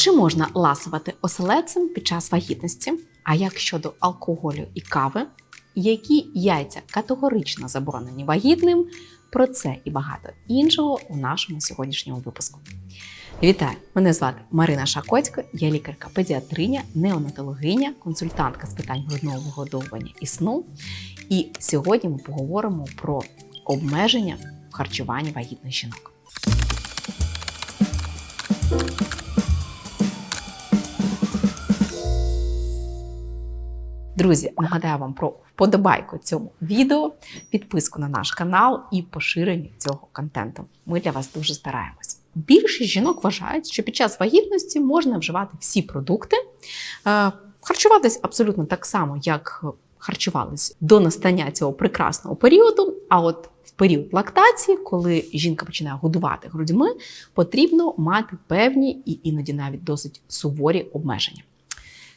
Чи можна ласувати оселедцем під час вагітності? А як щодо алкоголю і кави? Які яйця категорично заборонені вагітним? Про це і багато іншого у нашому сьогоднішньому випуску. Вітаю! Мене звати Марина Шакоцька, я лікарка-педіатриня, неонатологиня, консультантка з питань грудного вигодовування і сну. І сьогодні ми поговоримо про обмеження в харчуванні вагітних жінок. Друзі, нагадаю вам про вподобайку цьому відео, підписку на наш канал і поширення цього контенту. Ми для вас дуже стараємось. Більшість жінок вважають, що під час вагітності можна вживати всі продукти, е, харчуватись абсолютно так само, як харчувались до настання цього прекрасного періоду. А от в період лактації, коли жінка починає годувати грудьми, потрібно мати певні і іноді навіть досить суворі обмеження.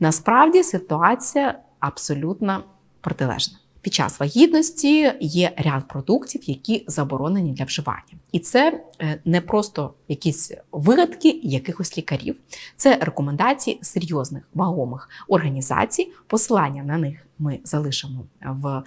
Насправді ситуація абсолютно протилежна. Під час вагітності є ряд продуктів, які заборонені для вживання. І це е, не просто якісь вигадки якихось лікарів, це рекомендації серйозних вагомих організацій. Посилання на них ми залишимо в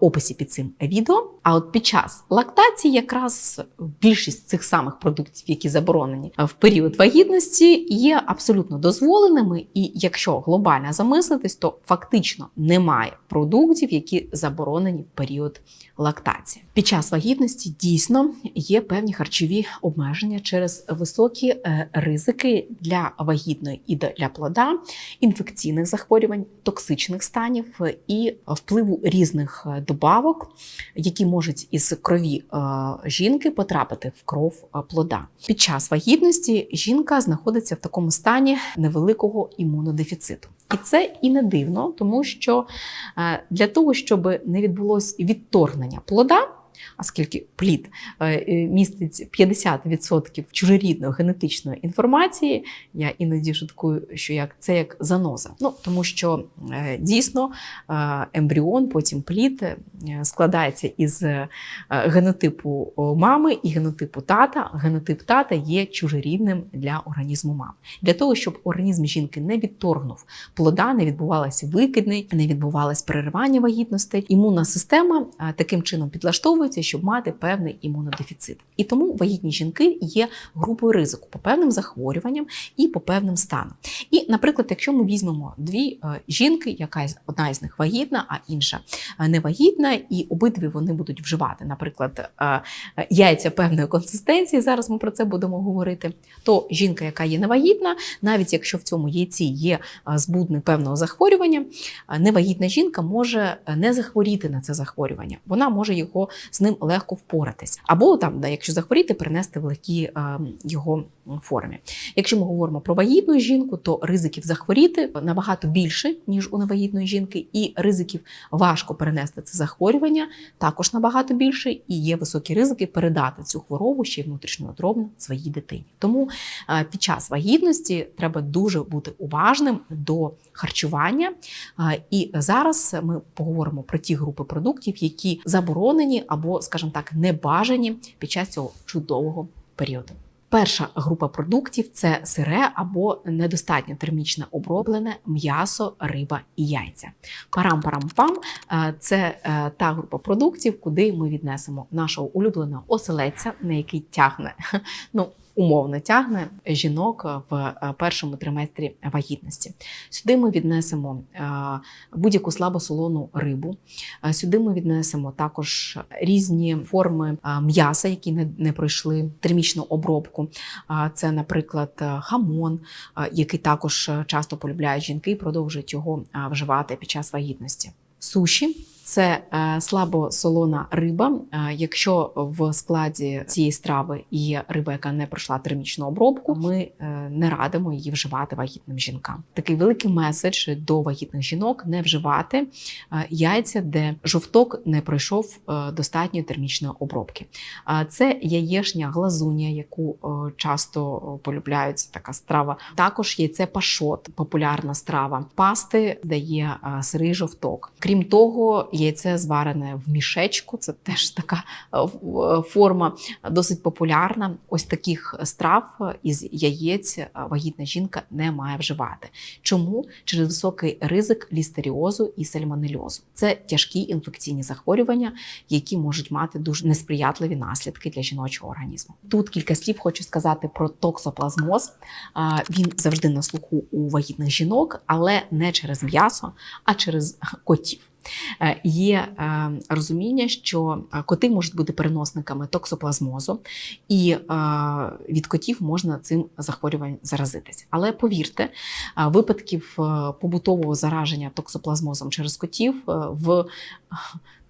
описі під цим відео. А от під час лактації, якраз більшість цих самих продуктів, які заборонені в період вагітності, є абсолютно дозволеними. І якщо глобально замислитись, то фактично немає продуктів, які заборонені в період лактації. Під час вагітності дійсно є певні харчові обмеження через високі е, ризики для вагітної і для плода, інфекційних захворювань, токсичних станів і впливу різних е, добавок, які можуть із крові е, жінки потрапити в кров плода. Під час вагітності жінка знаходиться в такому стані невеликого імунодефіциту. І це і не дивно, тому що для того, щоб не відбулось відторгнення плода, оскільки плід містить 50% чужорідної генетичної інформації, я іноді шуткую, що як це як заноза. Ну тому що дійсно ембріон, потім плід складається із генотипу мами і генотипу тата. Генотип тата є чужорідним для організму мами. Для того, щоб організм жінки не відторгнув плода, не відбувалося викидний, не відбувалось переривання вагітностей. Імунна система таким чином підлаштовується, щоб мати певний імунодефіцит. І тому вагітні жінки є групою ризику по певним захворюванням і по певним станам. І, наприклад, якщо ми візьмемо дві жінки, яка одна із них вагітна, а інша не вагітна, і обидві вони будуть вживати, наприклад, яйця певної консистенції. Зараз ми про це будемо говорити. То жінка, яка є невагітна, навіть якщо в цьому яйці є збудник певного захворювання, невагітна жінка може не захворіти на це захворювання. Вона може його з ним легко впоратись. Або там, якщо захворіти, перенести в легкій його формі. Якщо ми говоримо про вагітну жінку, то ризиків захворіти набагато більше, ніж у невагітної жінки, і ризиків важко перенести це захворювання також набагато більше, і є високі ризики передати цю хворобу ще й внутрішньоутробно своїй дитині. Тому під час вагітності треба дуже бути уважним до харчування. І зараз ми поговоримо про ті групи продуктів, які заборонені або, скажімо так, не бажані під час цього чудового періоду. Перша група продуктів це сире або недостатньо термічно оброблене м'ясо, риба і яйця. Парам-парам-пам це та група продуктів, куди ми віднесемо нашого улюбленого оселедця, на який тягне. ну, Умовно тягне жінок в першому триместрі вагітності. Сюди ми віднесемо будь-яку слабосолону рибу. Сюди ми віднесемо також різні форми м'яса, які не пройшли термічну обробку. Це, наприклад, хамон, який також часто полюбляють жінки і продовжують його вживати під час вагітності. Суші це е, слабосолона риба. Е, якщо в складі цієї страви є риба, яка не пройшла термічну обробку, ми е, не радимо її вживати вагітним жінкам. Такий великий меседж до вагітних жінок не вживати яйця, де жовток не пройшов достатньої термічної обробки. Це яєшня глазуня, яку часто полюбляють така страва. Також яйце пашот, популярна страва, пасти, де є сирий жовток. Крім того, яйце зварене в мішечку. Це теж така е, е, форма досить популярна. Ось таких страв із яєць е, вагітна жінка не має вживати. Чому? Через високий ризик лістеріозу і сальмонельозу. Це тяжкі інфекційні захворювання, які можуть мати дуже несприятливі наслідки для жіночого організму. Тут кілька слів хочу сказати про токсоплазмоз. Він завжди на слуху у вагітних жінок, але не через м'ясо, а через котів. Е, Є е, розуміння, що е, коти можуть бути переносниками токсоплазмозу, і від котів можна цим захворюванням заразитися. Але повірте, випадків побутового зараження токсоплазмозом через котів в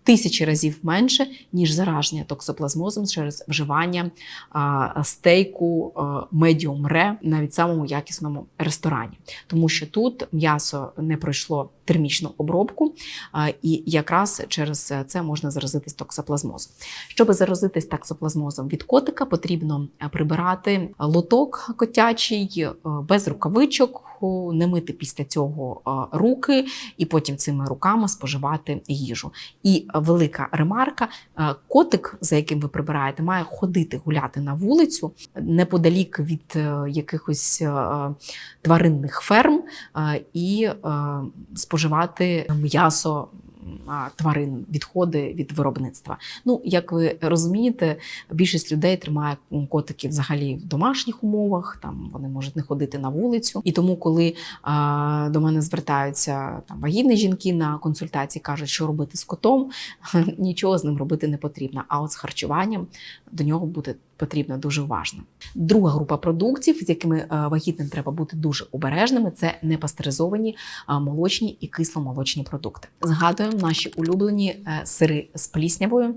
тисячі разів менше, ніж зараження токсоплазмозом через вживання а, стейку медіум ре навіть самому якісному ресторані, тому що тут м'ясо не пройшло термічну обробку, і якраз через це можна заразитись токсоплазмозом. Щоб заразитись токсоплазмозом від котика, потрібно е, прибирати лоток котячий е, без рукавичок, не мити після цього е, руки, і потім цими руками споживати їжу. І велика ремарка: е, котик, за яким ви прибираєте, має ходити гуляти на вулицю неподалік від е, якихось е, тваринних ферм е, і е, споживати м'ясо. Тварин, відходи від виробництва. Ну, як ви розумієте, більшість людей тримає котиків взагалі в домашніх умовах, там вони можуть не ходити на вулицю. І тому, коли а, до мене звертаються там вагітні жінки на консультації, кажуть, що робити з котом, нічого з ним робити не потрібно. А от з харчуванням до нього буде потрібно дуже уважно. Друга група продуктів, з якими е, вагітним треба бути дуже обережними, це непастеризовані молочні і кисломолочні продукти. Згадуємо наші улюблені е, сири з пліснявою,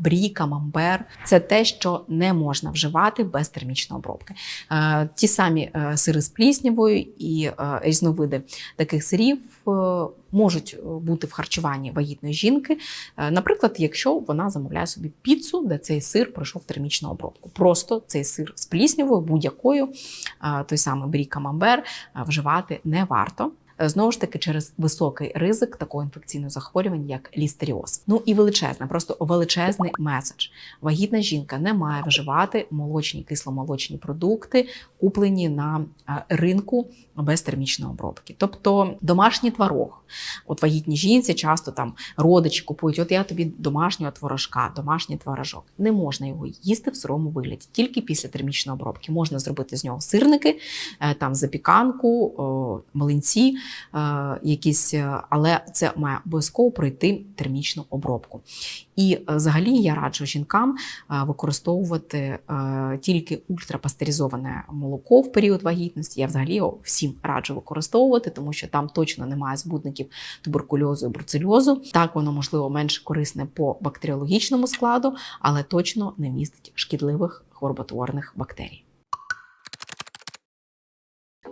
брі, камамбер. Це те, що не можна вживати без термічної обробки. Е, Ті самі сири з пліснявою і різновиди таких сирів можуть е, бути в харчуванні вагітної жінки. Е, Наприклад, якщо вона замовляє собі піцу, де цей сир пройшов термічну обробку. Просто цей сир з пліснявою, будь-якою, той самий брі камамбер, вживати не варто. Е, Знову ж таки, через високий ризик такого інфекційного захворювання, як лістеріоз. Ну і величезне, просто величезний меседж. Вагітна жінка не має вживати молочні кисломолочні продукти, куплені на е, ринку без термічної обробки. Тобто домашній творог. От вагітні жінці часто там родичі купують: от я тобі домашнього творожка, домашній творожок. Не можна його їсти в сирому вигляді, тільки після термічної обробки. Можна зробити з нього сирники, е, там запіканку, млинці, якісь, е, але це має обов'язково пройти термічну обробку. І е, взагалі я раджу жінкам е, використовувати е, тільки ультрапастеризоване молоко в період вагітності. Я взагалі його всім раджу використовувати, тому що там точно немає збудників туберкульозу і бруцельозу. Так воно можливо менш корисне по бактеріологічному складу, але точно не містить шкідливих хвороботворних бактерій.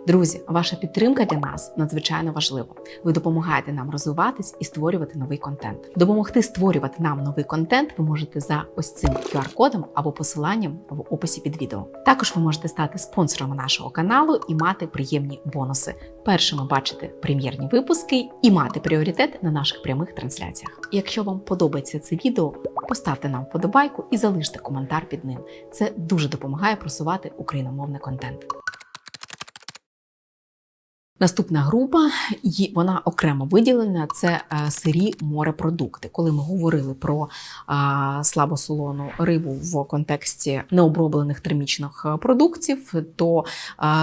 Друзі, ваша підтримка для нас надзвичайно важлива. Ви допомагаєте нам розвиватись і створювати новий контент. Допомогти створювати нам новий контент ви можете за ось цим QR-кодом або посиланням в описі під відео. Також ви можете стати спонсором нашого каналу і мати приємні бонуси. Першими бачити прем'єрні випуски і мати пріоритет на наших прямих трансляціях. Якщо вам подобається це відео, поставте нам вподобайку і залиште коментар під ним. Це дуже допомагає просувати україномовний контент. Наступна група, і вона окремо виділена. Це е, сирі морепродукти. Коли ми говорили про е, слабосолону рибу в контексті необроблених термічних е, продуктів, то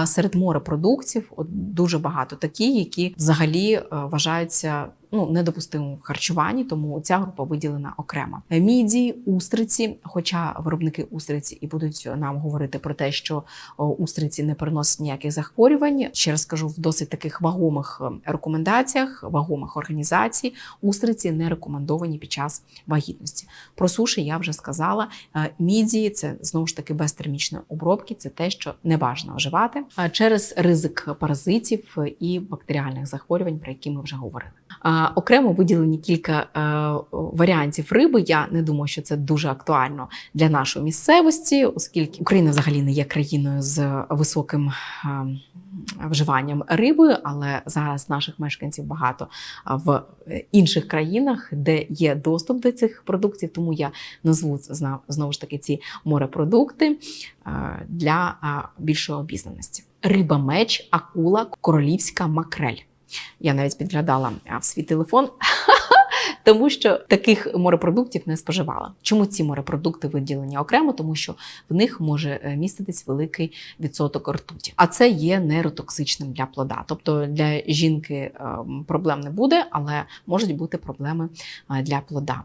серед морепродуктів дуже багато такі, які взагалі вважаються. Ну, недопустимому харчуванні, тому ця група виділена окремо. Міді, устриці, хоча виробники устриці і будуть нам говорити про те, що устриці не переносять ніяких захворювань. Ще раз скажу в досить таких вагомих е, рекомендаціях, вагомих організацій. Устриці не рекомендовані під час вагітності. Про суші я вже сказала. Е, Міді це знову ж таки без термічної обробки. Це те, що не бажано вживати е, через ризик паразитів і бактеріальних захворювань, про які ми вже говорили. Окремо виділені кілька е, варіантів риби. Я не думаю, що це дуже актуально для нашої місцевості, оскільки Україна взагалі не є країною з високим е, вживанням риби, але зараз наших мешканців багато в е, інших країнах, де є доступ до цих продуктів. Тому я назву знову ж таки ці морепродукти для більшої обізнаності. Риба меч, акула, королівська макрель. Я навіть підглядала в свій телефон. Тому що таких морепродуктів не споживала. Чому ці морепродукти виділені окремо? Тому що в них може е, міститись великий відсоток ртуті. А це є нейротоксичним для плода. Тобто для жінки ем, проблем не буде, але можуть бути проблеми е, для плода.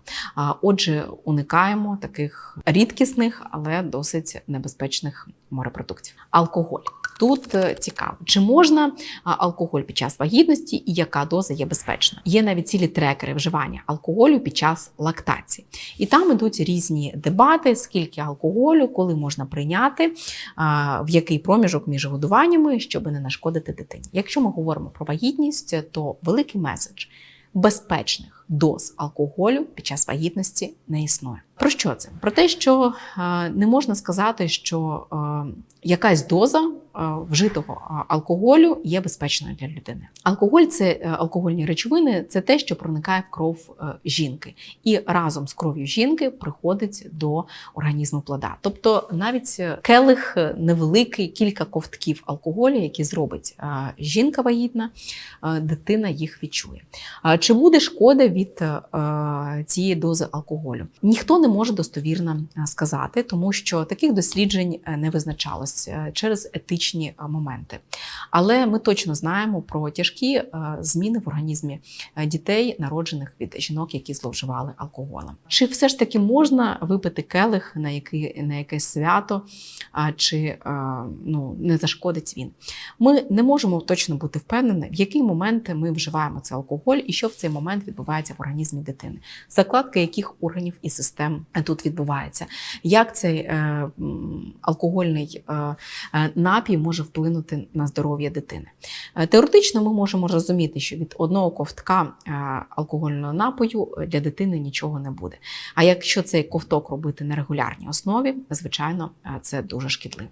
Отже, уникаємо таких рідкісних, але досить небезпечних морепродуктів. Алкоголь. Тут е, цікаво, чи можна алкоголь під час вагітності і яка доза є безпечна. Є навіть цілі трекери вживання алкоголю під час лактації. І там ідуть різні дебати, скільки алкоголю, коли можна прийняти, в який проміжок між годуваннями, щоб не нашкодити дитині. Якщо ми говоримо про вагітність, то великий меседж безпечних доз алкоголю під час вагітності не існує. Про що це? Про те, що не можна сказати, що е, якась доза вжитого е, алкоголю є безпечною для людини. Алкоголь це е, алкогольні речовини, це те, що проникає в кров е, жінки, і разом з кров'ю жінки приходить до організму плода. Тобто навіть келих невеликий, кілька ковтків алкоголю, які зробить жінка вагітна, дитина їх відчує. Чи буде шкода від цієї дози алкоголю? Ніхто не може достовірно сказати, тому що таких досліджень не визначалось через етичні е, моменти. Але ми точно знаємо про тяжкі е, зміни в організмі е, дітей, народжених від жінок, які зловживали алкоголем. Чи все ж таки можна випити келих на, який, на якесь свято, чи ну, не зашкодить він? Ми не можемо точно бути впевнені, в який момент ми вживаємо цей алкоголь і що в цей момент відбувається в організмі дитини, закладка яких органів і систем тут відбувається, як цей алкогольний е, е, може вплинути на здоров'я дитини. Е, Теоретично ми можемо розуміти, що від одного ковтка е, алкогольного напою для дитини нічого не буде. А якщо цей ковток робити на регулярній основі, звичайно, е, це дуже шкідливо.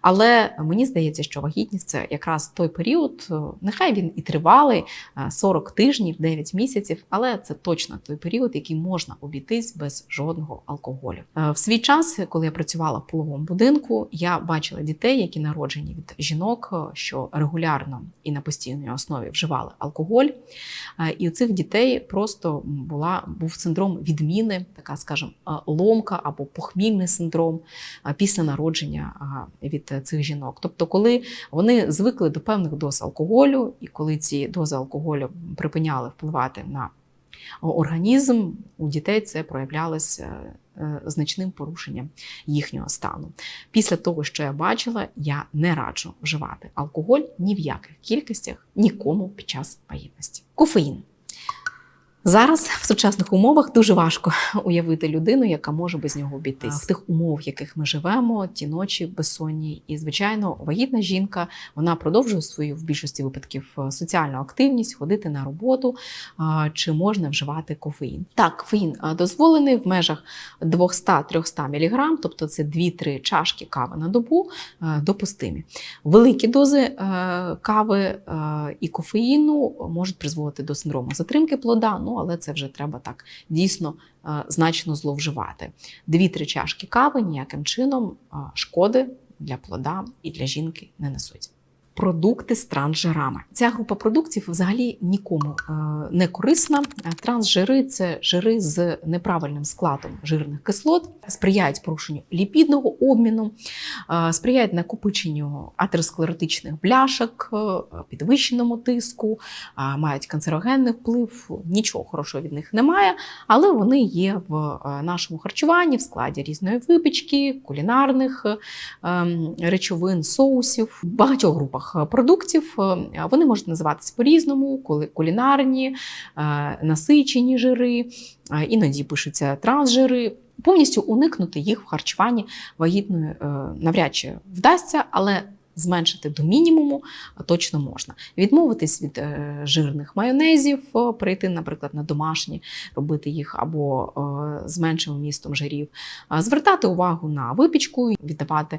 Але мені здається, що вагітність це якраз той період, е, нехай він і тривалий, е, 40 тижнів, 9 місяців, але це точно той період, який можна обійтись без жодного алкоголю. Е, В свій час, коли я працювала в половому будинку, я бачила дітей, які народжені від жінок, е, що регулярно і на постійній основі вживали алкоголь. Е, І у цих дітей просто була був синдром відміни, така, скажімо, е, ломка або похмільний синдром після народження від цих жінок. Тобто, коли вони звикли до певних доз алкоголю, і коли ці дози алкоголю припиняли впливати на організм, у дітей це проявлялося значним порушенням їхнього стану. Після того, що я бачила, я не раджу вживати алкоголь ні в яких кількостях нікому під час вагітності. Кофеїн. Зараз в сучасних умовах дуже важко уявити людину, яка може без нього обійтись. В тих умовах, в яких ми живемо, ті ночі безсонні. І, звичайно, вагітна жінка вона продовжує свою в більшості випадків е, соціальну активність, ходити на роботу. Чи можна вживати кофеїн? Так, кофеїн е, дозволений в межах 200-300 мг, тобто це 2-3 чашки кави на добу, е, допустимі. Великі дози кави і кофеїну можуть призводити до синдрому затримки плода, ну але це вже треба так дійсно е, значно зловживати. Дві-три чашки кави ніяким чином е, шкоди для плода і для жінки не несуть. Продукти з трансжирами. Ця група продуктів взагалі нікому е, не корисна. Е, Трансжири це жири з неправильним складом жирних кислот, сприяють порушенню ліпідного обміну, е, сприяють накопиченню атеросклеротичних бляшок, підвищеному тиску, мають канцерогенний вплив. Нічого хорошого від них немає, але вони є в нашому харчуванні в складі різної випічки, кулінарних ем, речовин, соусів, в багатьох групах е, продуктів. Е, Вони можуть називатися по-різному, коли кулінарні, е, насичені жири, іноді пишуться трансжири. Повністю уникнути їх в харчуванні вагітної навряд чи вдасться, але зменшити до мінімуму точно можна. Відмовитись від е, жирних майонезів, е, перейти, наприклад, на домашні, робити їх або е, з меншим вмістом жирів, звертати увагу на випічку, віддавати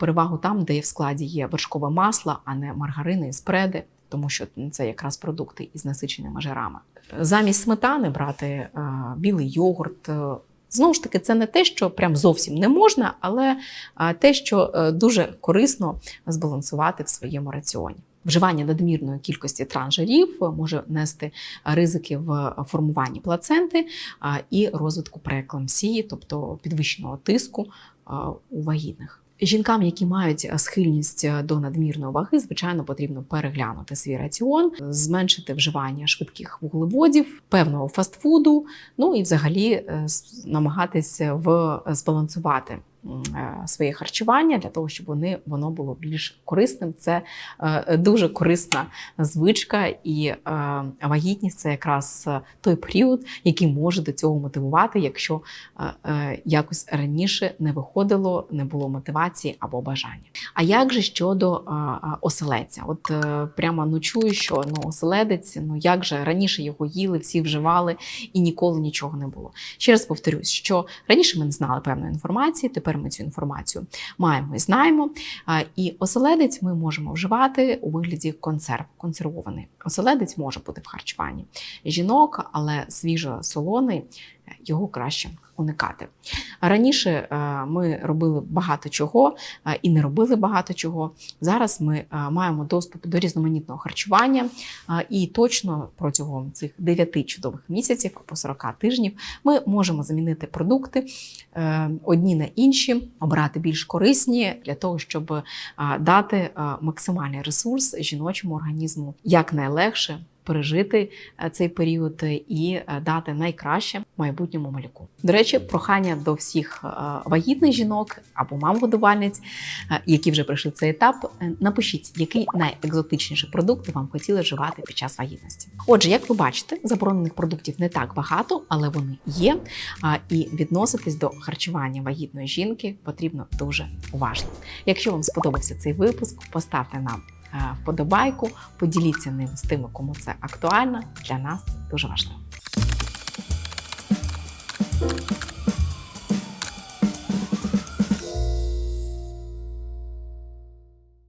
перевагу там, де в складі є вершкове масло, а не маргарини і спреди. Тому що це якраз продукти із насиченими жирами. Замість сметани брати білий йогурт. Знову ж таки, це не те, що прям зовсім не можна, але те, що е, дуже корисно збалансувати в своєму раціоні. Вживання надмірної кількості транжирів може нести ризики в формуванні плаценти і розвитку преекламсії, тобто підвищеного тиску у вагітних. Жінкам, які мають схильність до надмірної ваги, звичайно, потрібно переглянути свій раціон, зменшити вживання швидких вуглеводів, певного фастфуду, ну і взагалі е, намагатися в збалансувати. е, своє харчування для того, щоб вони воно було більш корисним. Це е, дуже корисна звичка, і е, вагітність це якраз е, той період, який може до цього мотивувати, якщо е, е, якось раніше не виходило, не було мотивації або бажання. А як же щодо е, е, оселедця? От е, прямо ну що ну оселедець, ну як же раніше його їли, всі вживали і ніколи нічого не було. Ще раз повторюсь, що раніше ми не знали певної інформації, тепер ми цю інформацію маємо і знаємо. І оселедець ми можемо вживати у вигляді консерв, консервований. Оселедець може бути в харчуванні жінок, але свіжо солоний його краще уникати. Раніше е, ми робили багато чого е, і не робили багато чого. Зараз ми е, маємо доступ до різноманітного харчування, і точно протягом цих 9 чудових місяців або 40 тижнів ми можемо замінити продукти одні на інші, обрати більш корисні для того, щоб дати максимальний ресурс жіночому організму якнайлегше пережити е, цей період і е, дати найкраще майбутньому малюку. До речі, прохання до всіх е, вагітних жінок або мам-годувальниць, е, які вже пройшли цей етап. е, Напишіть, який найекзотичніший продукт вам хотіли вживати під час вагітності. Отже, як ви бачите, заборонених продуктів не так багато, але вони є. І відноситись до харчування вагітної жінки потрібно дуже уважно. Якщо вам сподобався цей випуск, поставте нам е, Е, вподобайку, поділіться ним з тими, кому це актуально. Для нас це дуже важливо.